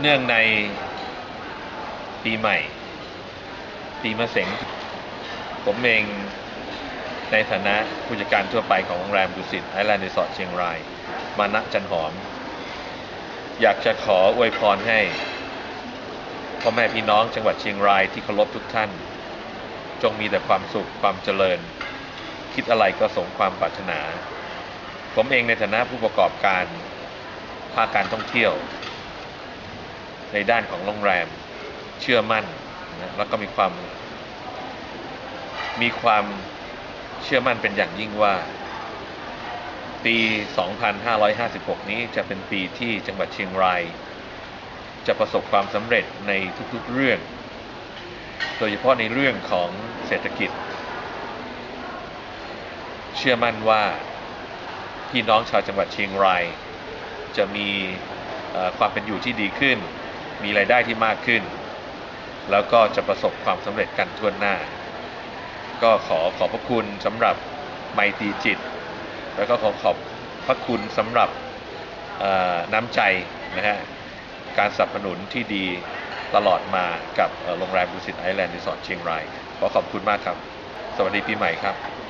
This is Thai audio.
เนื่องในปีใหม่ ปีมะเสงผมเองในฐานะผู้จัดการทั่วไปของโรงแรมดุสิตไอแลนด์รีสอร์ทเชียงราย มานะจันหอม อยากจะขออวยพรให้พ่อแม่พี่น้องจังหวัดเชียงรายที่เคารพทุกท่าน จงมีแต่ความสุขความเจริญ คิดอะไรก็สมความปรารถนา ผมเองในฐานะผู้ประกอบการภาคการท่องเที่ยว ในด้านของโรงแรมเชื่อมั่นนะแล้วก็มีความ มีความเชื่อมั่นเป็นอย่างยิ่งว่า ปี 2556 นี้จะเป็นปีที่จังหวัดเชียงราย จะประสบความสำเร็จในทุกๆเรื่อง โดยเฉพาะในเรื่องของเศรษฐกิจ เชื่อมั่นว่าพี่น้องชาวจังหวัดเชียงราย จะมีความเป็นอยู่ที่ดีขึ้น มีรายได้ที่มากขึ้น แล้วก็จะประสบความสำเร็จกันทั่วหน้า ก็ขอขอบพระคุณสำหรับไมตรีจิต แล้วก็ขอขอบพระคุณสำหรับน้ำใจนะฮะการสนับสนุนที่ดีตลอดมากับโรงแรมดุสิตไอแลนด์รีสอร์ทเชียงรายขอขอบคุณมากครับ สวัสดีปีใหม่ครับ